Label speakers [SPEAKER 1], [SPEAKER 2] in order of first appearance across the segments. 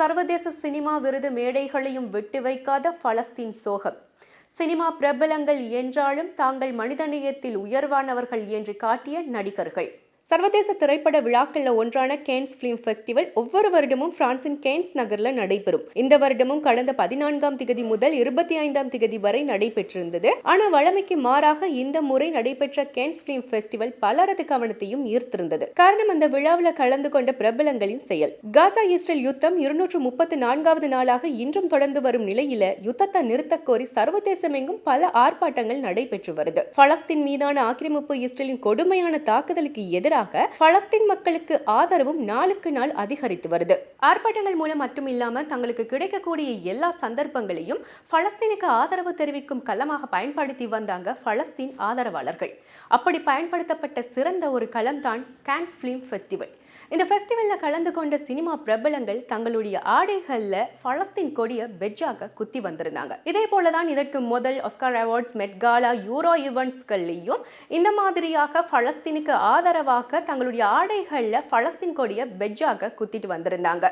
[SPEAKER 1] சர்வதேச சினிமா விருது மேடைகளையும் விட்டு வைக்காத பலஸ்தீன் சோகம். சினிமா பிரபலங்கள் என்றாலும் தாங்கள் மனிதநேயத்தில் உயர்வானவர்கள் என்று காட்டிய நடிகர்கள். சர்வதேச திரைப்பட விழாக்கள்ல ஒன்றான கேன்ஸ் பிலிம் ஃபெஸ்டிவல் ஒவ்வொரு வருடமும் பிரான்சின் கேன்ஸ் நகர்ல நடைபெறும். இந்த வருடமும் கடந்த பதினான்காம் திகதி முதல் இருபத்தி ஐந்தாம் திகதி வரை நடைபெற்றிருந்தது. ஆனா வழமைக்கு மாறாக இந்த முறை நடைபெற்ற கேன்ஸ் பிலிம் ஃபெஸ்டிவல் பலரது கவனத்தையும் ஈர்த்திருந்தது. காரணம் அந்த விழாவில் கலந்து கொண்ட பிரபலங்களின் செயல். காசா இஸ்ரேல் யுத்தம் இருநூற்று முப்பத்தி நான்காவது நாளாக இன்றும் தொடர்ந்து வரும் நிலையில யுத்தத்தை நிறுத்த கோரி சர்வதேசமெங்கும் பல ஆர்ப்பாட்டங்கள் நடைபெற்று வருது. பலஸ்தீன் மீதான ஆக்கிரமிப்பு இஸ்ரேலின் கொடுமையான தாக்குதலுக்கு எதிராக பலஸ்தீன் மக்களுக்கு ஆதரவும் நாளுக்கு நாள் அதிகரித்து வருது. ஆர்ப்பாட்டங்கள் மூலம் மட்டுமில்லாமல் தங்களுக்கு கிடைக்கக்கூடிய எல்லா சந்தர்ப்பங்களையும் பலஸ்தீனுக்கு ஆதரவு தெரிவிக்கும் களமாக பயன்படுத்தி வந்தாங்க பலஸ்தீன் ஆதரவாளர்கள். அப்படி பயன்படுத்தப்பட்ட சிறந்த ஒரு களம் தான் கேன்ஸ் ஃபிலிம் ஃபெஸ்டிவல் இந்த ஃபெஸ்டிவலில் கலந்து கொண்ட சினிமா பிரபலங்கள் தங்களுடைய ஆடைகளில் பலஸ்தீன் கொடியை பெஜ்ஜாக குத்தி வந்திருந்தாங்க. இதே போலதான் இதற்கு முதல் Oscar awards Met Gala Euro ஈவெண்ட்ஸ்கள்லையும் இந்த மாதிரியாக பலஸ்தீனுக்கு ஆதரவாக தங்களுடைய ஆடைகளில் பலஸ்தீன் கொடியை பெஜ்ஜாக குத்திட்டு வந்திருந்தாங்க.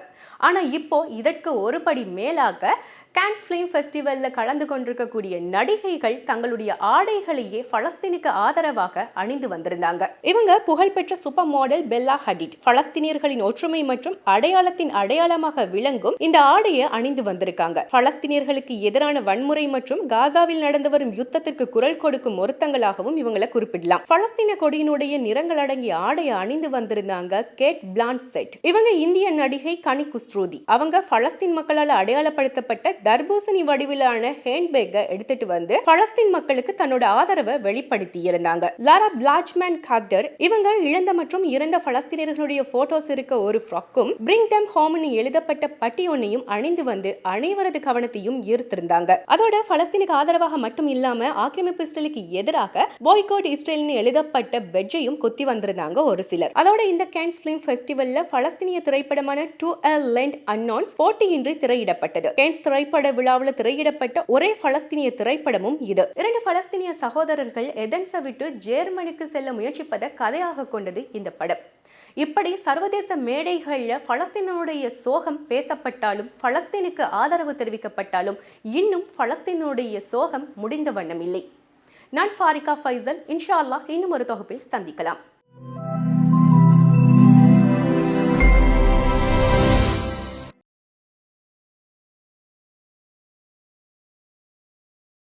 [SPEAKER 1] ஆனால் இப்போ இதற்கு ஒரு படி மேலாக கேன்ஸ் ஃபிலிம் ஃபெஸ்டிவலில் கலந்து கொண்டிருக்கக்கூடிய நடிகைகள் தங்களுடைய ஆடைகளையே பலஸ்தீனுக்கு ஆதரவாக அணிந்து வந்திருந்தாங்க. இவங்க புகழ்பெற்ற சூப்பர் மாடல் பெல்லா ஹடிட். பலஸ்தீனியர்களின் ஒற்றுமை மற்றும் அடையாளத்தின் அடையாளமாக விளங்கும் இந்த ஆடையை அணிந்து வந்திருக்காங்க. பலஸ்தீனியர்களுக்கு எதிரான வன்முறை மற்றும் காசாவில் நடந்து வரும் யுத்தத்திற்கு குரல் கொடுக்கும் ஒருத்தங்களாகவும் இவங்களை குறிப்பிடலாம். பலஸ்தீன கொடியினுடைய நிறங்கள் அடங்கிய ஆடையை அணிந்து வந்திருந்தாங்க கேட் பிளான் செட் இவங்க இந்திய நடிகை கனி குஸ்ரூதி. அவங்க பலஸ்தீன் மக்களால் அடையாளப்படுத்தப்பட்ட தர்பூசணி வடிவிலான ஹேண்ட்பேக்கை எடுத்துட்டு வந்து பலஸ்தீன் மக்களுக்கு தன்னோட ஆதரவை வெளிப்படுத்தி இருந்தாங்க லாரா பிளாஜ்மேன் காப்டர் இவங்க இழந்த மற்றும் இறந்த பலஸ்தீனர்களுடைய போட்டோஸ் இருக்க ஒரு ஃப்ராக்கும் பிரிங் டெம் ஹோம்னு எழுதப்பட்ட பட்டி ஒன்னையும் அணிந்து வந்து அனைவரது கவனத்தையும் ஈர்த்திருந்தாங்க. அதோட பலஸ்தீனுக்கு ஆதரவாக மட்டும் இல்லாம ஆக்கிரமிப்பு இஸ்ரேலுக்கு எதிராக பாய்கோட் இஸ்ரேல்னு எழுதப்பட்ட பெட்ஜையும் குத்தி வந்திருந்தாங்க ஒரு சிலர். அதோட இந்த கேன்ஸ் பிலிம் ஃபெஸ்டிவல்ல பலஸ்தீனிய திரைப்படமான டூ அ லெண்ட் அன்னோன்ஸ் போட்டியின்றி திரையிடப்பட்டது. கேன்ஸ் திரைப்பட விழாவில் திரையிடப்பட்ட ஒரே பலஸ்தீனிய திரைப்படமும் இது. இரண்டு பலஸ்தீனிய சகோதரர்கள் எதன்ஸை விட்டு ஜெர்மனிக்கு செல்ல முயற்சிப்பதை கதையாக கொண்டது இந்த படம். இப்படி சர்வதேச மேடைகளில் பலஸ்தீனுடைய சோகம் பேசப்பட்டாலும் பலஸ்தீனுக்கு ஆதரவு தெரிவிக்கப்பட்டாலும் இன்னும் பலஸ்தீனுடைய சோகம் முடிந்த வண்ணம் இல்லை. நான் ஃபாரிகா ஃபைசல். இன்ஷா அல்லாஹ் இன்னும் ஒரு தொகுப்பில் சந்திக்கலாம்.